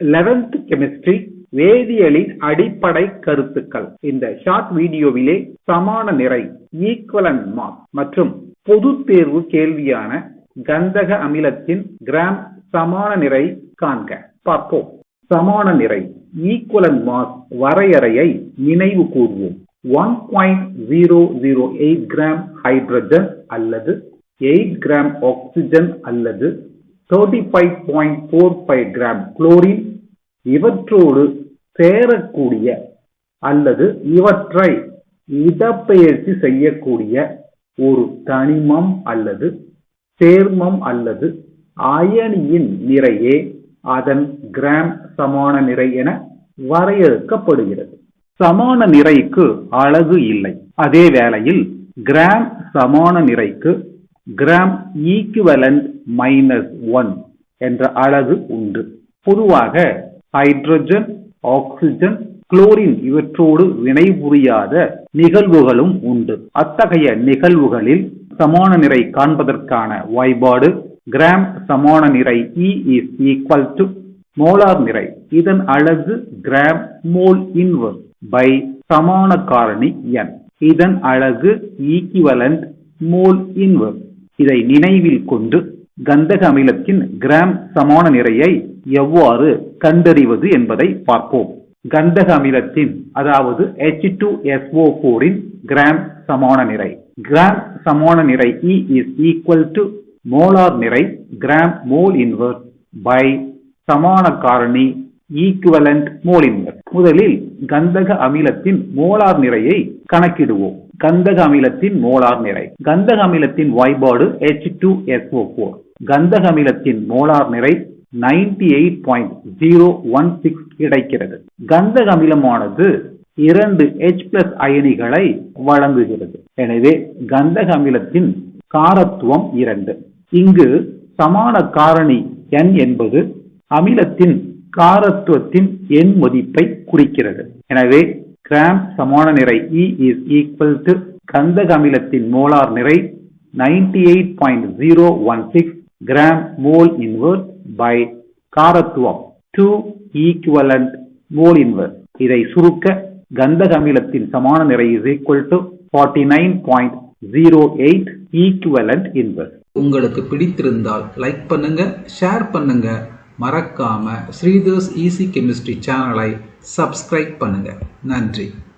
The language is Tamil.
லெவன்த் கெமிஸ்ட்ரி வேதியியலின் அடிப்படை கருத்துக்கள். இந்த ஷார்ட் வீடியோவிலே சமான நிறை ஈக்குவலன் மாஸ் மற்றும் பொது தேர்வு கேள்வியான கந்தக அமிலத்தின் கிராம் சமான நிறை காண்க. பார்ப்போம். சமான நிறை ஈக்குவலன் மாஸ் வரையறையை நினைவு கூர்வோம். One point zero zero eight gram hydrogen அல்லது எயிட் கிராம் ஆக்சிஜன் அல்லது thirty five point four five gram chlorine இவற்றோடு சேரக்கூடிய அல்லது இவற்றை இடப்பெயர்ச்சி செய்யக்கூடிய ஒரு தனிமம் அல்லது சேர்மம் அல்லது அயனியின் நிறையே அதன் கிராம் சமான நிறை என வரையறுக்கப்படுகிறது. சமான நிறைக்கு அழகு இல்லை. அதே வேளையில் கிராம் சமான நிறைக்கு கிராம் ஈக்குவலண்ட் மைனஸ் ஒன் என்ற அழகு உண்டு. பொதுவாக ஹைட்ரஜன் ஆக்சிஜன் குளோரின் இவற்றோடு வினைபுரியாத நிகழ்வுகளும் உண்டு. அத்தகைய நிகழ்வுகளில் சமான நிறை காண்பதற்கான வாய்பாடு கிராம் சமான நிறை E is equal to molar நிறை. இதன் அழகு கிராம் மோல் இன்வர்ஸ் பை சமான காரணி என் இதன் அழகு ஈக்குவலண்ட் மோல் இன்வர்ஸ் இதை நினைவில் கொண்டு கந்தக அமிலத்தின் கிராம் சமான நிறையை எவ்வாறு கண்டறிவது என்பதை பார்ப்போம். கந்தக அமிலத்தின் அதாவது H2SO4 போரின் கிராம் சமான நிறை. கிராம் சமான நிறை E is equal to molar நிறை கிராம் மோல் இன்வர்ஸ் பை சமான காரணி ஈக்குவலண்ட் மோல் இன்வர்ஸ் முதலில் கந்தக அமிலத்தின் மோலார் நிறையை கணக்கிடுவோம். கந்தக அமிலத்தின் மோலார் நிறை. கந்தக அமிலத்தின் வாய்பாடு H2SO4 கந்தக அமிலத்தின் மோலார் நிறை 98.016 கிடைக்கிறது. கந்தக அமிலமானது இரண்டு எச் பிளஸ் அயனிகளை வழங்குகிறது. எனவே கந்தக அமிலத்தின் காரத்துவம் இரண்டு. இங்கு சமான காரணி n என்பது அமிலத்தின் காரத்துவத்தின் எண் மதிப்பை குறிக்கிறது. எனவே கிராம் சமான நிறை இ இஸ் ஈக்குவல் டு கந்தக அமிலத்தின் மோலார் நிறை 98.016 கிராம் மோல் இன்வர்ஸ் பை காரத்துவம் டூ ஈக்குவலண்ட் மோல் இன்வர்ஸ் இதை சுருக்க கந்தக அமிலத்தின் சமான நிறை is equal to 49.08 equivalent inverse உங்களுக்கு பிடித்திருந்தால் லைக் பண்ணுங்க ஷேர் பண்ணுங்க. மறக்காம ஸ்ரீதர்ஸ் ஈஸி கெமிஸ்ட்ரி சேனலை சப்ஸ்கிரைப் பண்ணுங்க. நன்றி.